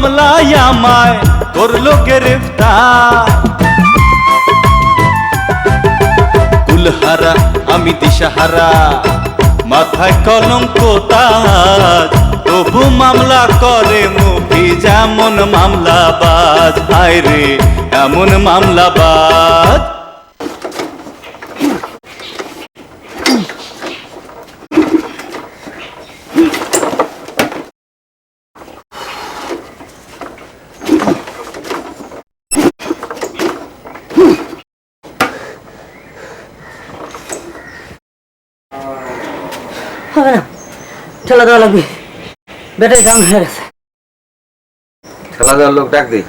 মামলায় আমায় করল গ্রেফতার। কুলহারা, আমি দিশাহারা, মাথায় কলঙ্ক তাজ। তবু মামলা করে মুভি, যেমন মামলাবাজ। হায় রে এমন মামলা মামলাবাজ। হবে না। ঠেলা দেওয়া লাগবে। ব্যাটারি ডাউন হয়ে গেছে। খেলা দেওয়ার লোক ডাক দিই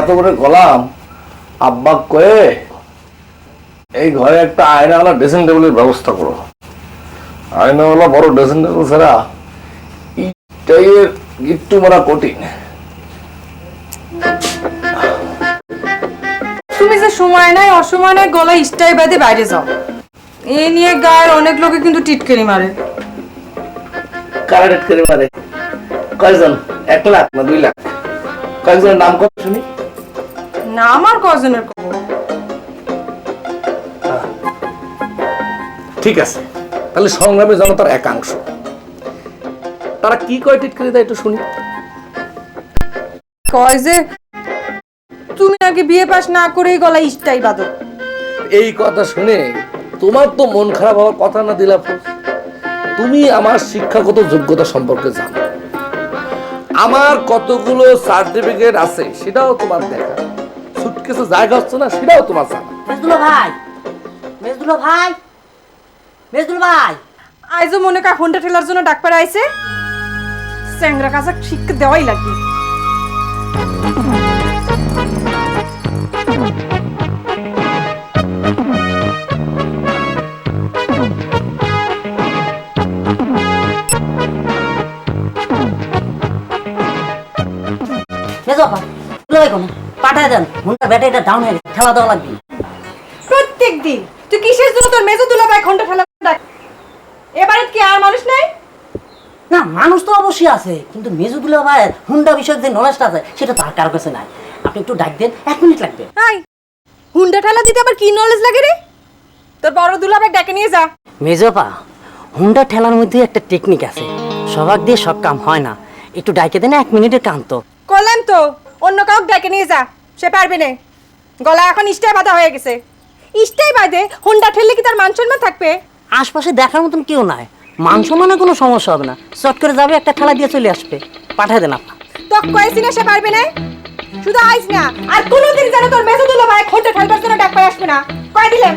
এত করে গলাম। আব্বা কয়ে, এই ঘরে একটা আয়নাওয়ালা ড্রেসিং টেবিলের ব্যবস্থা করো। আয়নাওয়ালা বড় ড্রেসিং টেবিল ছাড়া ইটাইয়ের গিট্টু মারা কঠিন। তুমি যে সময় নাই অসময় নাই গলা স্টাই বাদে বাইরে যাও। এ নিয়ে গায়ের অনেক লোকে কিন্তু টিটকারি মারে। করে মারে? কয়জন? এক লাখ না দুই লাখ? কয়েকজনের নাম কত শুনি। না আমার কজনের খবর ঠিক আছে। তাহলে সংগ্রামী জনতার একাংশ। তারা কি কয় টিটকারি দেয় একটু শুনি। কয় যে তুমি নাকি বিয়ে পাস না করেই গলা স্টাই বাদো এই কথা শুনে তোমার তো মন খারাপ হওয়ার কথা না দিলা তুমি আমার শিক্ষাগত যোগ্যতা সম্পর্কে জানো। আমার কতগুলো সার্টিফিকেট আছে সেটাও তোমার দেখা। সুটকেসে জায়গা হচ্ছে না সেটাও তোমার জানা। মেজদুলো ভাই মেজদুলো ভাই। মেজদুল ভাই। আইজও মনে কা ঘণ্টা ঠেলার জন্য ডাক পাড়া আইছে। স্যাংরা কাজা শিক্ষা দেওয়াই লাগবে। মেজো আপা দুলো ভাই কোনে পাঠায় দেন। হুন্ডা ব্যাটারিটা ডাউন হয়ে গেছে। ঠেলা দেওয়া লাগবে। প্রত্যেক দিন। তুই কিসের জন্য তোর মেজো দুলা ভাই ঘণ্টা ডাক এবারে কি আর মানুষ নাই? না মানুষ তো অবশ্যই আছে কিন্তু মেজুদুল্লাহ ভাই হুন্ডা বিষয়ক যে নলেজটা আছে সেটা তার কারও কাছে নাই। আপনি একটু ডাক দেন এক মিনিট লাগবে। হাই হুন্ডা ঠেলা দিতে আবার কি নলেজ লাগে রে? তোর বড় দুলা ডেকে নিয়ে যা। মেজপা হুন্ডা ঠেলার মধ্যে একটা টেকনিক আছে। সবাক দিয়ে সব কাম হয় না। একটু ডাইকে দেন এক মিনিটের কাম তো করলাম তো অন্য কাউকে ডেকে নিয়ে যা সে পারবে না। গলা এখন ইস্টাই বাঁধা হয়ে গেছে। ইস্টাই বাঁধে হুন্ডা ঠেললে কি তার মান সম্মান থাকবে? আশপাশে দেখার মতন কেউ নাই। মান সম্মানে কোনো সমস্যা হবে না। চট করে যাবে একটা ঠেলা দিয়ে চলে আসবে। পাঠায় দেন আপা তক কয়েছি না সে পারবে না? শুধু আইস না আর কোনোদিন যেন তোর মেজো দুলা ভাই ঘণ্টা ঠেলবার জন্য ডাক আসবে না। কয় দিলাম।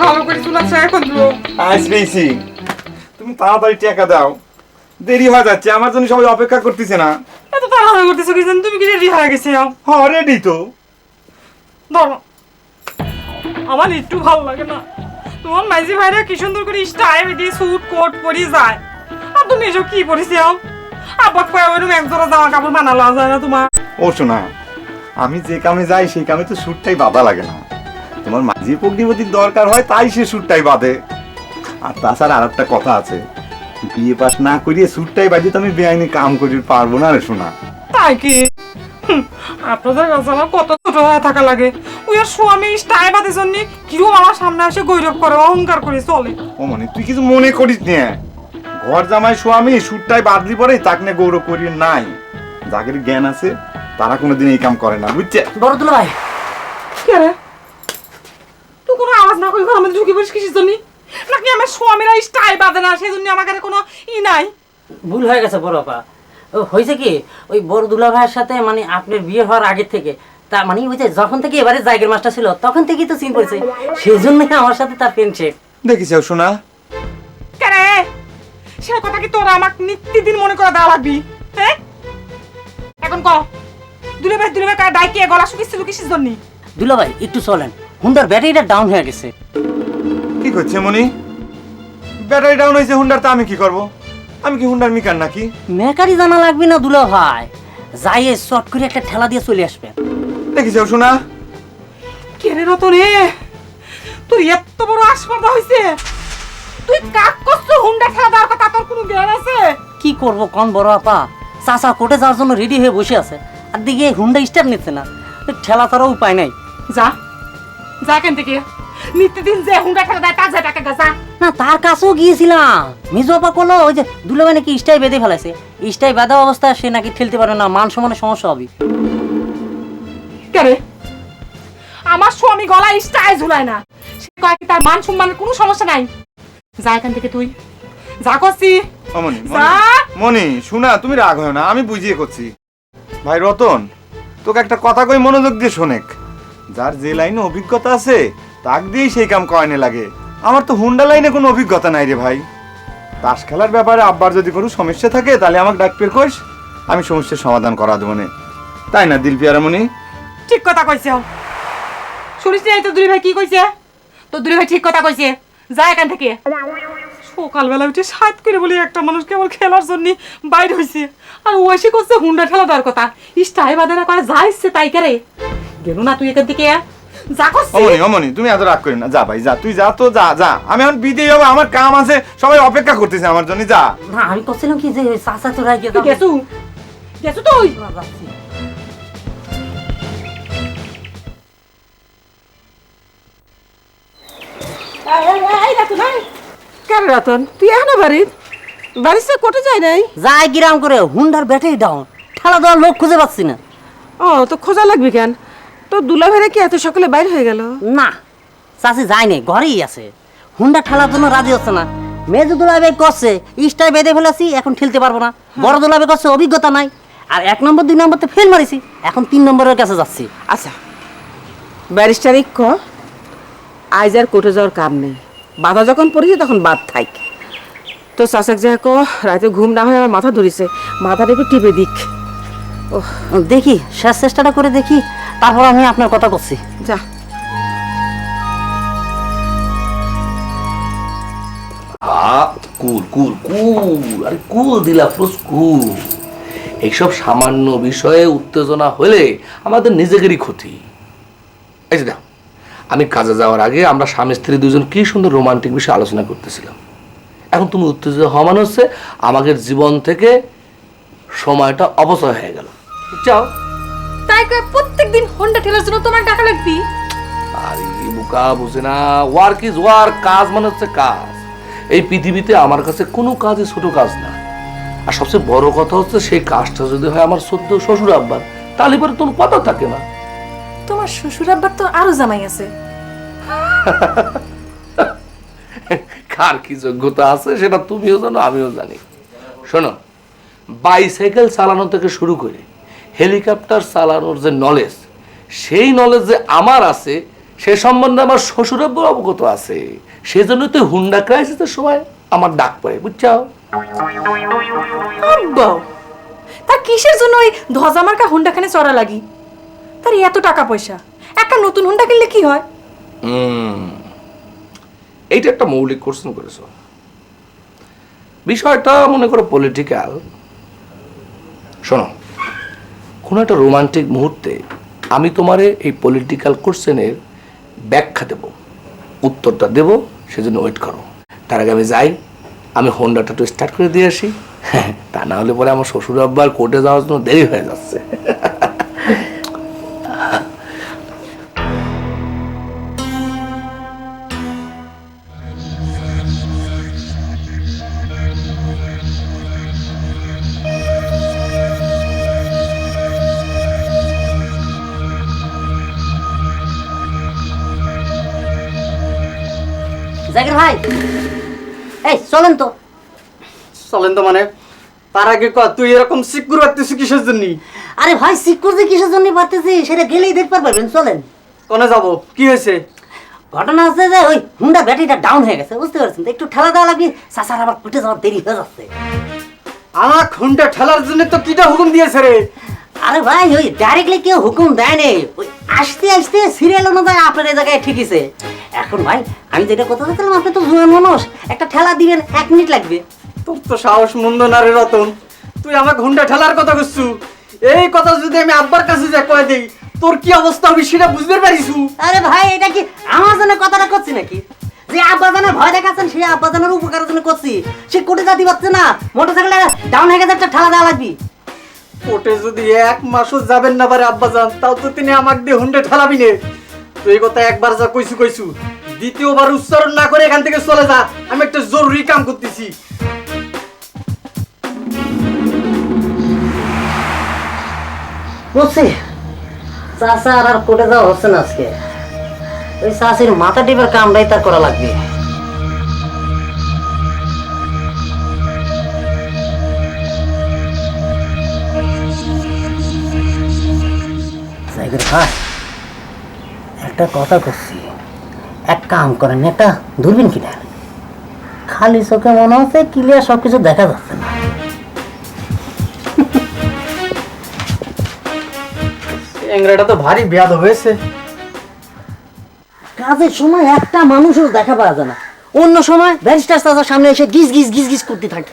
ভালো করে চুলাচ্ছে এখন তুমি তাড়াতাড়ি টাকা দাও। দেরি হয়ে যাচ্ছে আমার জন্য সবাই অপেক্ষা করতেছে না। এত তাড়াহুড়ো করতেছো কি তুমি কি রেডি হয়ে গেছে? হ্যাঁ রেডি তো। ধরো আমার একটু ভালো লাগে না। তোমার মাইজি ভাইরা কি সুন্দর করে স্টাইল দিয়ে স্যুট কোট পরে যায়। আর তুমি এসব কি পরেছি? আব্বা কয়ে ওরকম এক জোড়া জামা কাপড় বানালো যায় না তোমার? ও শোনা আমি যে কামে যাই সেই কামে তো সুটটাই বাঁধা লাগে না। তোমার মাঝি পগ্নিপতির দরকার হয় তাই সে সুটটাই বাঁধে। আর তাছাড়া আর একটা কথা আছে বিয়ে পাস না করিয়ে সুটটাই বাজে তো আমি বেআইনি কাম করি পারব না রে শোনা তাই কি? আপনাদের কাছে আমার কত ছোট হয়ে থাকা লাগে। ওই আর স্বামী স্টাইল বাদের জন্য কিরম আমার সামনে এসে গৌরব করে অহংকার করে চলে। ও মানে তুই কিছু মনে করিস নে। ঘর জামাই স্বামী সুটটাই বাদলি পরে তাকে নিয়ে গৌরব করি নাই। যাদের জ্ঞান আছে তারা কোনোদিন এই কাম করে না বুঝছে? বড় ভাই। কে রে? তুই কোনো আওয়াজ না করে ঘরের মধ্যে ঢুকে পড়িস কিসের জন্য? নাকি আমার স্বামীরা না? সেই জন্য আমার কাছে কোনো ই নাই। ভুল হয়ে গেছে বড় আপা। হয়েছে কি? ওই বড় দুলা ভাইয়ের সাথে মানে আপনার বিয়ে হওয়ার আগের থেকে। তা মানে ওই যে যখন থেকে এবারে জায়গার মাস্টার ছিল তখন থেকেই তো চিন পড়েছে সেই জন্যই আমার সাথে তার ফ্রেন্ডশিপ দেখিস শোনা কেরে সে কথা কি তোরা আমাকে নিত্যদিন মনে করে দেওয়া লাগবি? হ্যাঁ এখন ক? দুলে ভাই দুলে ভাই কার ডাইকে গলা শুকিয়েছিল কিসের জন্য? দুলা ভাই একটু চলেন। হুন্ডার ব্যাটারিটা ডাউন হয়ে গেছে। কি করছে মনি? ব্যাটারি ডাউন হয়েছে হুন্ডার তা আমি কি করব? আমি কি হুন্ডার মিকার নাকি? মেকারি জানা লাগবে না দুলা ভাই। যাইয়ে শর্ট করে একটা ঠেলা দিয়ে চলে আসবেন দেখিস শোনা কেরে রতনে তোর এত বড় আসপর্দা হইছে। তুই কাক করছ হুন্ডা খেলা দেওয়ার কথা? তোর কোনো জ্ঞান আছে? কি করব কোন বড় আপা? চাচা কোটে যাওয়ার জন্য রেডি হয়ে বসে আছে। আর দিকে হুন্ডা স্টার্ট নিচ্ছে না। ঠেলা ছাড়া উপায় নাই। যা। যা কেন থেকে। নিত্যদিন যে হুন্ডা খেলা দেয় তার যা টাকা গা যা না তার কাছেও গিয়েছিলাম। মিজু আপা করল ওই যে নাকি স্টাই বেঁধে ফেলাইছে। স্টাই বাঁধা অবস্থায় সে নাকি ঠেলতে পারে না মান সমস্যা হবে। কেরে? আমার স্বামী গলায় স্টাই ঝুলায় না। সে কয় কি তার মান সম্মানের কোনো সমস্যা নাই? যা এখান থেকে তুই। যা করছি। ও মনি যা। মনি শোনা তুমি রাগ হয় না আমি বুঝিয়ে করছি। ভাই রতন তোকে একটা কথা কই মনোযোগ দিয়ে শোনেক। যার যে লাইনে অভিজ্ঞতা আছে তাক দিয়েই সেই কাম কয়নে লাগে। আমার তো হুন্ডা লাইনে কোনো অভিজ্ঞতা নাই রে ভাই। তাস খেলার ব্যাপারে আব্বার যদি কোনো সমস্যা থাকে, তাহলে আমাকে ডাক পের কইস আমি সমস্যার সমাধান করা দেবো নে। তাই না, দিল পিয়ারামণি? ঠিক কথা কইছে। শুনিস নাই তো দুই ভাই কি কইছে? তো দুই ভাই ঠিক কথা কইছে। যা এখান থেকে। সকালবেলা উঠে সাত করে বলি একটা মানুষ কেবল খেলার জন্য বাইরে হয়েছে আর ও এসে করছে হুন্ডা খেলা দেওয়ার কথা ইস্টাই বাদানা করে যা ইচ্ছে তাই করে। গেল না তুই এখান থেকে? যা অমনি অমনি তুমি এত রাগ করি না। যা ভাই যা তুই যা তো যা যা। আমি এখন আমার কাম আছে সবাই অপেক্ষা করতেছে আমার জন্য যা। না আমি করছিলাম কি যে চাচা তো রাগে তুই গেছু? গেছু তুই? কেন রতন তুই এখনও বাড়ির? বাড়ির সে কোটে যায় নাই? যাই গিরাম করে হুন্ডার ব্যাটারি ডাউন ঠেলা দেওয়ার লোক খুঁজে পাচ্ছি না। ও তো খোঁজা লাগবে কেন? তো দুলা ভাইরা কি এত সকালে বাইর হয়ে গেল? না চাষি যায়নি ঘরেই আছে। হুন্ডা ঠেলার জন্য রাজি হচ্ছে না। মেজু দুলাবে করছে ইস্টাই বেঁধে ফেলেছি এখন ঠেলতে পারব না। বড় দুলাবে করছে অভিজ্ঞতা নাই। আর এক নম্বর দুই নম্বর তো ফেল মারিছি এখন তিন নম্বরের কাছে যাচ্ছি। আচ্ছা ব্যারিস্টারিক ক আজ আর কোর্টে যাওয়ার কাম নেই। বাধা যখন পড়েছে তখন বাদ থাক। তো চাষক যে কো রাতে ঘুম না হয়ে আমার মাথা ধরেছে। মাথাটা একটু টিপে দিক। ও দেখি শেষ চেষ্টাটা করে দেখি। তারপর আমি আপনার কথা করছি যা। আ কুল কুল কুল আরে কুল দিলা ফ্রুস কুল। এইসব সামান্য বিষয়ে উত্তেজনা হলে আমাদের নিজেদেরই ক্ষতি। এই যে দেখো আমি কাজে যাওয়ার আগে আমরা স্বামী স্ত্রী দুজন কি সুন্দর রোমান্টিক বিষয়ে আলোচনা করতেছিলাম। এখন তুমি উত্তেজিত হওয়া মানে হচ্ছে আমাদের জীবন থেকে সময়টা অপচয় হয়ে গেল। যাও। তাই কয় প্রত্যেকদিন হোন্ডা ঠেলার জন্য তোমার টাকা লাগবি। আরে বুকা বুঝে না। ওয়ার্ক ইজ ওয়ার্ক কাজ মানে হচ্ছে কাজ। এই পৃথিবীতে আমার কাছে কোনো কাজই ছোট কাজ না। আর সবচেয়ে বড় কথা হচ্ছে সেই কাজটা যদি হয় আমার সদ্য শ্বশুর আব্বার তাহলে পরে কোনো কথা থাকে না। তোমার শ্বশুর আব্বার তো আরও জামাই আছে। কার কি যোগ্যতা আছে সেটা তুমিও জানো আমিও জানি। শোনো বাইসাইকেল চালানো থেকে শুরু করে হেলিকপ্টার চালানোর যে নলেজ সেই নলেজ যে আমার আছে সে সম্বন্ধে আমার শ্বশুরের অবগত আছে। সেই জন্য তো হুন্ডা ক্রাইসিসের সময় আমার ডাক পড়ে বুঝছ? তা কিসের জন্য ওই ধ্বজা মার্কা হুন্ডা খানে চড়া লাগি? তার এত টাকা পয়সা একটা নতুন হুন্ডা কিনলে কি হয়? এইটা একটা মৌলিক কোশ্চেন করেছ। বিষয়টা মনে করো পলিটিক্যাল শোনো কোনো একটা রোমান্টিক মুহূর্তে আমি তোমারে এই পলিটিক্যাল কোশ্চেনের ব্যাখ্যা দেব। উত্তরটা দেব, সেজন্য ওয়েট করো। তার আগে আমি যাই, আমি হোন্ডাটা একটু স্টার্ট করে দিয়ে আসি। তা না হলে পরে আমার শ্বশুর আব্বার কোর্টে যাওয়ার জন্য দেরি হয়ে যাচ্ছে। ভাই। এই চলেন তো। চলেন তো মানে? তার আগে ক তুই এরকম সিকুর রাখতেছিস কিসের জন্য? আরে ভাই সিকিউর যে কিসের জন্য পারতেছি সেটা গেলেই দেখতে পারবেন চলেন। কোনে যাব? কি হয়েছে? ঘটনা হচ্ছে যে ওই হুন্ডা ব্যাটারিটা ডাউন হয়ে গেছে বুঝতে পারছেন? একটু ঠেলা দেওয়া লাগবে চাচার আবার কুটে যাওয়ার দেরি হয়ে যাচ্ছে। আমার খুনটা ঠেলার জন্য তো কিটা হুকুম দিয়েছে রে? আরে ভাই ওই ডাইরেক্টলি কেউ হুকুম দেয়নি ওই আসতে আসতে সিরিয়াল অনুযায়ী আপনার জায়গায় ঠিকইছে এখন ভাই আমি যেটা কথা বলছিলাম আপনি তো জুয়ান মানুষ। একটা ঠেলা দিবেন এক মিনিট লাগবে। তোর তো সাহস মন্দ না রে রতন। তুই আমার ঘুন্টা ঠেলার কথা করছু এই কথা যদি আমি আব্বার কাছে যা কয়ে দিই তোর কি অবস্থা হবে সেটা বুঝতে পারিসু আরে ভাই এটা কি আমার জন্য কথাটা করছি নাকি? যে আব্বাজানের ভয় দেখাচ্ছেন সেই আব্বাজানের উপকারের জন্য করছি। সে কোটে জাতি পাচ্ছে না। মোটরসাইকেলে ডাউন হয়ে গেছে একটা ঠেলা দেওয়া লাগবে। কোর্টে যদি এক মাসও যাবেন না পারে আব্বা যান তাও তো তিনি আমাকে দিয়ে হুন্ডে ঠেলাবি নে। তুই এই কথা একবার যা কইছু কইছু। দ্বিতীয়বার উচ্চারণ না করে এখান থেকে চলে যা। আমি একটা জরুরি কাম করতেছি। বুঝছি চাষা আর আর কোটে যাওয়া হচ্ছে না আজকে। ওই চাষির মাথা টিপের কামটাই তার করা লাগবে। একটা কথা করছি। এক কাম করেন একটা দূরবীন কিনা খালি চোখে মনে হচ্ছে ক্লিয়ার সবকিছু দেখা যাচ্ছে না। এংরাটা তো ভারী ব্যাধ হয়েছে। কাজের সময় একটা মানুষও দেখা পাওয়া যায় না। অন্য সময় ব্যারিস্টার চাচার সামনে এসে গিজ গিজ গিজ গিজ করতে থাকে।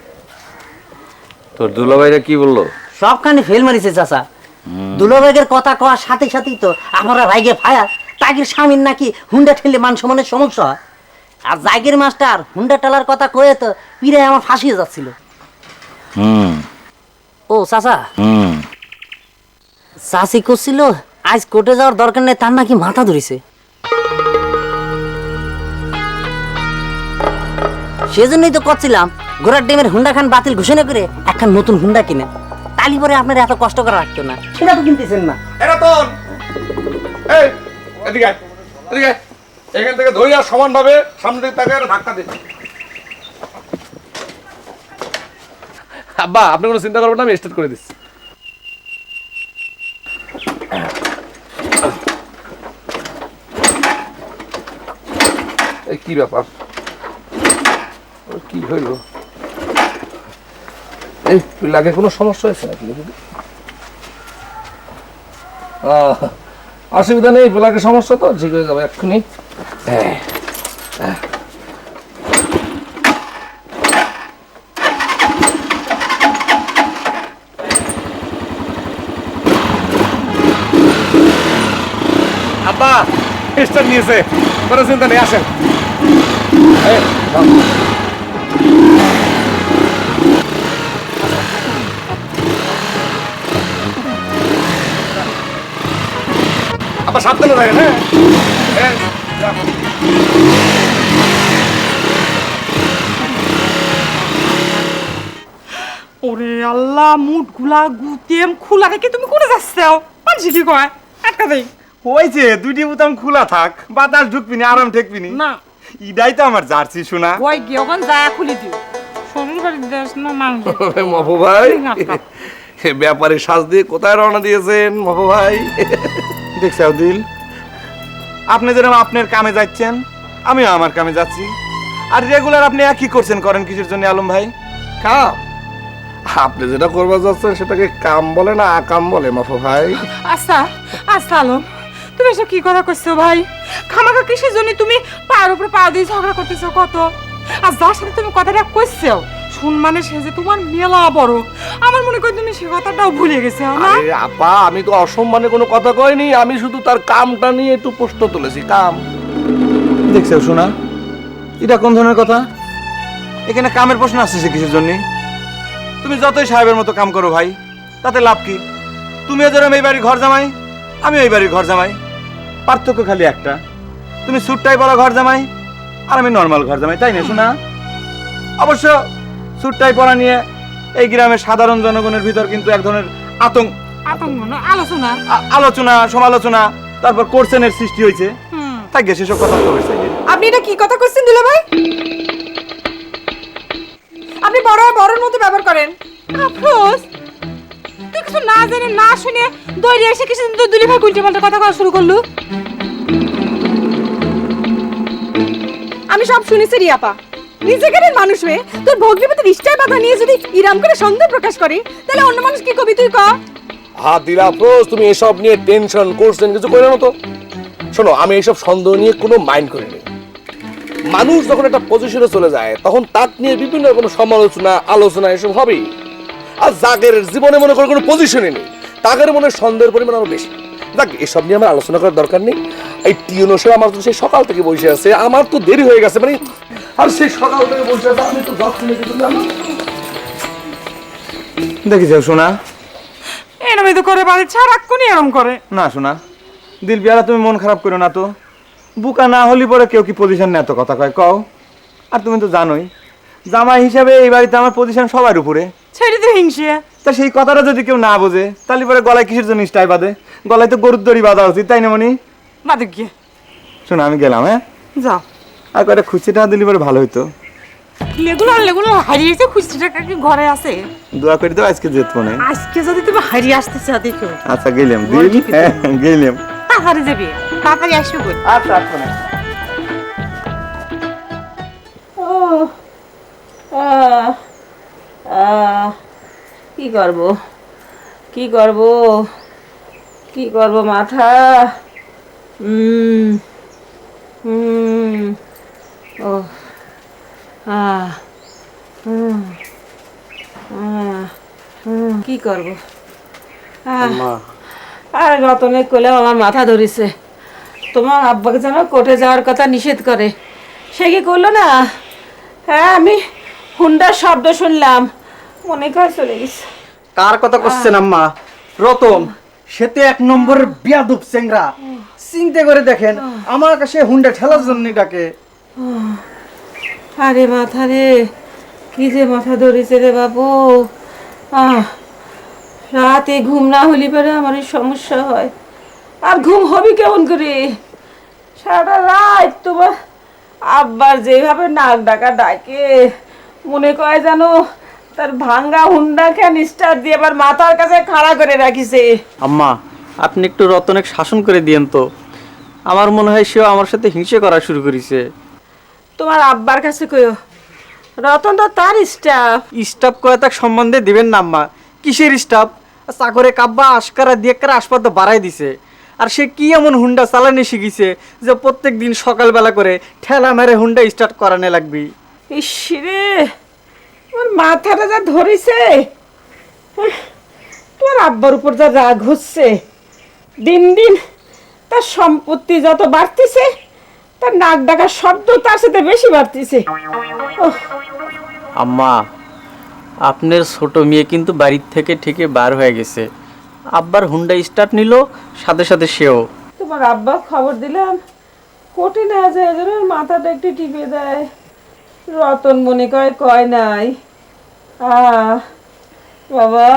তোর দুলাভাইরা কি বলল? সবখানে ফেল মারিছে চাচা। দুলোবেগের কথা কওয়ার সাথে সাথেই তো আমরা রাইগে ফায়া তাগির স্বামীর নাকি হুন্ডা ঠেললে মান সমানের সমস্যা হয়? আর জাগির মাস্টার হুন্ডা টেলার কথা কয়ে তো পিড়ে আমার ফাঁসিয়ে যাচ্ছিল। ও চাচা। চাষি করছিল আজ কোর্টে যাওয়ার দরকার নেই তার নাকি মাথা ধরেছে। সেজন্যই তো করছিলাম ঘোড়ার ডেমের হুন্ডা খান বাতিল ঘোষণা করে একখান নতুন হুন্ডা কিনে। তালি পরে আপনার এত কষ্ট করা রাখতো না। সেটা তো কিনতেছেন না। এরাতন এই এদিকে এদিকে। এখান থেকে ধরিয়া সমানভাবে সামনে তাকে ধাক্কা দে। আব্বা আপনি কোনো চিন্তা করবেন না আমি স্টার্ট করে দিচ্ছি। এই কি ব্যাপার? কি হইল? এই লাগে কোনো সমস্যা হয়েছে নাকি? আহ, অসুবিধা নেই ব্লাকের সমস্যা তো ঠিক হয়ে যাবে এক্ষুনি। হ্যাঁ, হ্যাঁ। আব্বা স্টার নিয়েছে কোনো চিন্তা নেই আসেন। সাবধানে থাকেন হ্যাঁ? হ্যাঁ, ওরে আল্লাহ মুডগুলা গুতেম খোলা রেখে তুমি করে যাচ্ছাও মানছি কি কয়? আটকা দেই। হয়েছে দুইটি বোতাম খোলা থাক বাতাস ঢুকবিনি আরাম ঠেকবিনি না। ইডাই তো আমার জার্সি শোনা ওই গিয়ে ওখান যায় খুলে দিও। শ্বশুর বাড়ির দেশ না মাংস মফু ভাই ব্যাপারে সাজ দিয়ে কোথায় রওনা দিয়েছেন মফু ভাই? দেখছ দিল আপনি যেরকম আপনার কামে যাচ্ছেন আমিও আমার কামে যাচ্ছি। আর রেগুলার আপনি একই করছেন করেন কিসের জন্য আলম ভাই? কাম? আপনি যেটা করবার যাচ্ছেন সেটাকে কাম বলে না আকাম বলে মফু ভাই। আচ্ছা আচ্ছা আলম তুমি এসব কি কথা করছ ভাই? খামাখা কিসের জন্য তুমি পায়ের উপরে পা দিয়ে ঝগড়া করতেছো কত? আর যার সাথে তুমি কথাটা কইছো? সম্মানে সে যে তোমার মেলা বড়। আমার মনে করি তুমি সে কথাটাও ভুলে গেছো না আরে আপা আমি তো অসম্মানে কোনো কথা কইনি আমি শুধু তার কামটা নিয়ে একটু প্রশ্ন তুলেছি কাম। দেখছ শোনা এটা কোন ধরনের কথা? এখানে কামের প্রশ্ন আসছে কিসের জন্য? তুমি যতই সাহেবের মতো কাম করো ভাই তাতে লাভ কি? তুমিও যেরকম এই বাড়ির ঘর জামাই আমি এই বাড়ির ঘর জামাই। পার্থক্য খালি একটা তুমি সুটটাই বড় ঘর জামাই আর আমি নর্মাল ঘর জামাই তাই না শোনা অবশ্য সুটটাই পরা নিয়ে এই গ্রামের সাধারণ জনগণের ভিতর কিন্তু এক ধরনের আতঙ্ক। আতঙ্ক না আলোচনা। আলোচনা সমালোচনা তারপর কোর্সেনের সৃষ্টি হয়েছে। তাই গেছে সেসব কথা তো হয়েছে আপনি এটা কি কথা কইছেন দুলা ভাই? আপনি বড় বড়র মতো ব্যবহার করেন। আফরোজ তুই কিছু না জেনে না শুনে দৌড়ে এসে কিছু দুলি ভাই উল্টে পাল্টা কথা কওয়া শুরু করলু? আমি সব শুনেছি রিয়াপা নিজেকে মানুষ হয়ে তোর ভগ্নিপতির ইষ্টায় বাধা নিয়ে যদি ইরাম করে সন্দেহ প্রকাশ করে, তাহলে অন্য মানুষ কি কবি তুই ক? হা দিলাফরোজ তুমি এসব নিয়ে টেনশন করছেন কিছু করে না তো। শোনো, আমি এসব সন্দেহ নিয়ে কোনো মাইন্ড করিনি। মানুষ যখন একটা পজিশনে চলে যায়, তখন তাক নিয়ে বিভিন্ন রকম সমালোচনা, আলোচনা, এসব হবেই। আর জাগের জীবনে মনে করে কোনো পজিশনে নেই। তাগের মনে সন্দেহের পরিমাণ আরও বেশি। দেখ এসব নিয়ে আমার আলোচনা করার দরকার নেই। এই টিউনো সে আমার তো সেই সকাল থেকে বসে আছে। আমার তো দেরি হয়ে গেছে মানে আর সেই সকাল থেকে বসে আছে আমি তো যাচ্ছি দেখি যাও শোনা এরমই তো করে বাড়ি সারাক্ষণই এরম করে। না শোনা দিল বিয়ারা তুমি মন খারাপ করো না তো। বুকা না হলি পরে কেউ কি পজিশন নেয় এত কথা কয়? কও। আর তুমি তো জানোই জামাই হিসাবে এই বাড়িতে আমার পজিশন সবার উপরে। ছেড়ে তো হিংসে। তা সেই কথাটা যদি কেউ না বোঝে তাহলে পরে গলায় কিসের জন্য স্টাই বাঁধে? গলায় তো গরুর দড়ি বাঁধা উচিত তাই না মনি বাদে গিয়ে শোনো আমি গেলাম হ্যাঁ? যাও। আর কয়টা খুশি টাকা দিলে পরে ভালো হইতো। লেগুলো লেগুলো হারিয়েছে খুশি টাকা কি ঘরে আছে? দোয়া করে দাও আজকে যেত মনে। আজকে যদি তুমি হারিয়ে আসতে চাও দেখো। আচ্ছা গেলাম দিল হ্যাঁ গেলাম। তাড়াতাড়ি যাবি তাড়াতাড়ি আসবে বল আচ্ছা আচ্ছা আহ, আহ, কি করব? কি করব? কি করব মাথা? হুম হুম ও আহ হুম কি করব? আর রতনে কোলে আমার মাথা ধরেছে। তোমার আব্বাকে যেন কোর্টে যাওয়ার কথা নিষেধ করে। সে কি করল না? হ্যাঁ আমি হুন্ডার শব্দ শুনলাম। মনে করে চলে গেছে। কার কথা করছেন আম্মা? রতন সে তো এক নম্বরের বিয়াদুপ চেংরা চিন্তা করে দেখেন আমার কাছে হুন্ডা ঠেলার জন্য ডাকে। আরে মাথা রে কি যে মাথা ধরেছে রে বাবু। আহ রাতে ঘুম না হলে পরে আমার সমস্যা হয়। আর ঘুম হবে কেমন করে? সারা রাত তোমার আব্বার যেভাবে নাক ডাকা ডাকে মনে কয় জানো তার ভাঙ্গা হুন্ডা খেন স্টার দিয়ে আবার মাথার কাছে খাড়া করে রাখিছে। আম্মা আপনি একটু রতনের শাসন করে দিয়েন তো। আমার মনে হয় সেও আমার সাথে হিংসে করা শুরু করেছে। তোমার আব্বার কাছে কইও রতন তো তার স্টাফ স্টাফ কয়ে তাক সম্বন্ধে দিবেন না আম্মা। কিসের স্টাফ? চাকরে কাব্বা আশকারা দিয়ে কারা আসপাত বাড়াই দিছে। আর সে কি এমন হুন্ডা চালানি শিখিছে যে প্রত্যেক দিন সকালবেলা করে ঠেলা মেরে হুন্ডা স্টার্ট করানো লাগবি। ইসরে আমার মাথাটা যা ধরেছে তোমার আব্বার উপর যা রাগ হচ্ছে দিন দিন তার সম্পত্তি যত বাড়তেছে তার নাক ডাকার শব্দ তার সাথে বেশি বাড়তেছে। আম্মা আপনার ছোট মেয়ে কিন্তু বাড়ির থেকে ঠিকই বার হয়ে গেছে। আব্বার হুন্ডা স্টার্ট নিল সাথে সাথে সেও। তোমার আব্বা খবর দিলাম কোটে না যায় মাথাটা একটু টিপে দেয়। রতন মনে কয় কয় নাই বাবা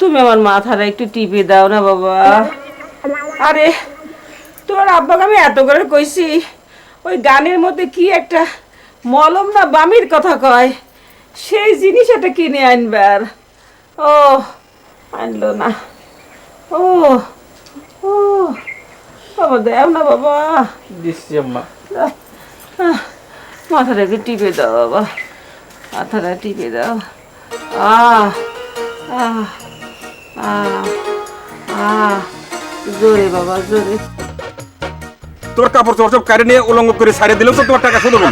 তুমি আমার মাথাটা একটু টিপে দাও না বাবা। আরে তোমার আব্বাকে আমি এত করে কইছি ওই গানের মধ্যে কি একটা মলম না বামির কথা কয়? সেই জিনিস একটা কিনে আনবার ও আনলো না। ও ও বাবা দেও না বাবা। দিচ্ছি আম্মা। আহ, মাথাটা একটু টিপে দাও বাবা। মাথাটা টিপে দাও। আহ আহ আহ আহ জোরে বাবা জোরে। তোর কাপড় চোপড় সব কারে নিয়ে উলঙ্গ করে ছাড়িয়ে দিলেও তো তোমার টাকা শোধ না।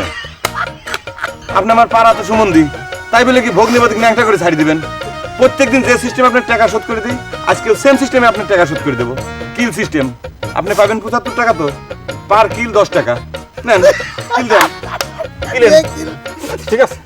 আপনি আমার পাড়া তো সুমন্দি তাই বলে কি ভগ্নিবাদিক ন্যাংটা করে ছাড়িয়ে দিবেন? প্রত্যেকদিন যে সিস্টেম আপনার টাকা শোধ করে দিই আজকে সেম সিস্টেমে আপনার টাকা শোধ করে দেবো। কিল সিস্টেম আপনি পাবেন পঁচাত্তর টাকা তো? পার কিল দশ টাকা। নেন কিল দেন। ঠিক আছে?